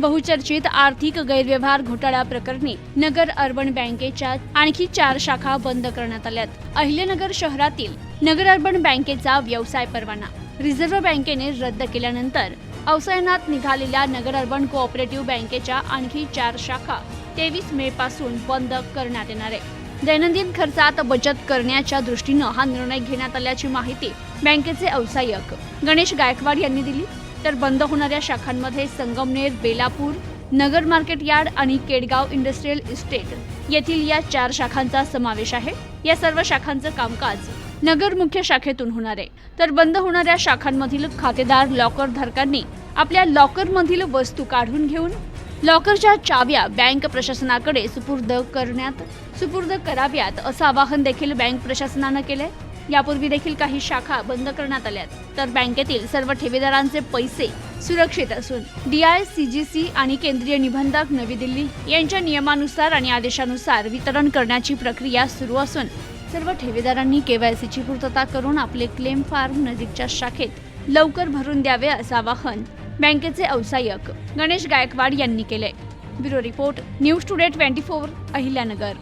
बहुचर्चित आर्थिक गैरव्यवहार घोटाळ्या प्रकरणी नगर अर्बन बँकेच्या आणखी चार शाखा बंद करण्यात आल्यात. अहिल्यानगर शहरातील नगर अर्बन बँकेचा व्यवसाय परवाना. रिझर्व्ह बँकेने रद्द केल्यानंतर अवसायनात निघालेल्या नगर अर्बन कोऑपरेटिव्ह बँकेच्या आणखी चार शाखा तेवीस मे पासून बंद करण्यात येणार आहे. दैनंदिन खर्चात बचत करण्याच्या दृष्टीनं हा निर्णय घेण्यात आल्याची माहिती बँकेचे अवसायक गणेश गायकवाड यांनी दिली. तर बंद होणाऱ्या शाखांमध्ये संगमनेर बेलापूर नगर मार्केट यार्ड आणि केडगाव इंडस्ट्रीयल इस्टेट येथील या चार शाखांचा समावेश आहे. या सर्व शाखांचं कामकाज नगर मुख्य शाखेतून होणार आहे. तर बंद होणाऱ्या शाखांमधील खातेदार लॉकर धारकांनी आपल्या लॉकरमधील वस्तू काढून घेऊन लॉकरच्या चाव्या बँक प्रशासनाकडे सुपूर्द करण्यात सुपूर्द कराव्यात असं आवाहन देखील बँक प्रशासनानं केलंय. यापूर्वी देखील काही शाखा बंद करण्यात आल्यात. तर बँकेतील सर्व ठेवीदारांचे पैसे सुरक्षित असून डीआय सीजीसी आणि केंद्रीय निबंधक नवी दिल्ली यांच्या नियमानुसार आणि आदेशानुसार वितरण करण्याची प्रक्रिया सुरू असून सर्व ठेवीदारांनी केवायसीची पूर्तता करून आपले क्लेम फार्म नजीकच्या शाखेत लवकर भरून द्यावे असं आवाहन बँकेचे अवसायक गणेश गायकवाड यांनी केले bureau report news today twenty four Ahilyanagar.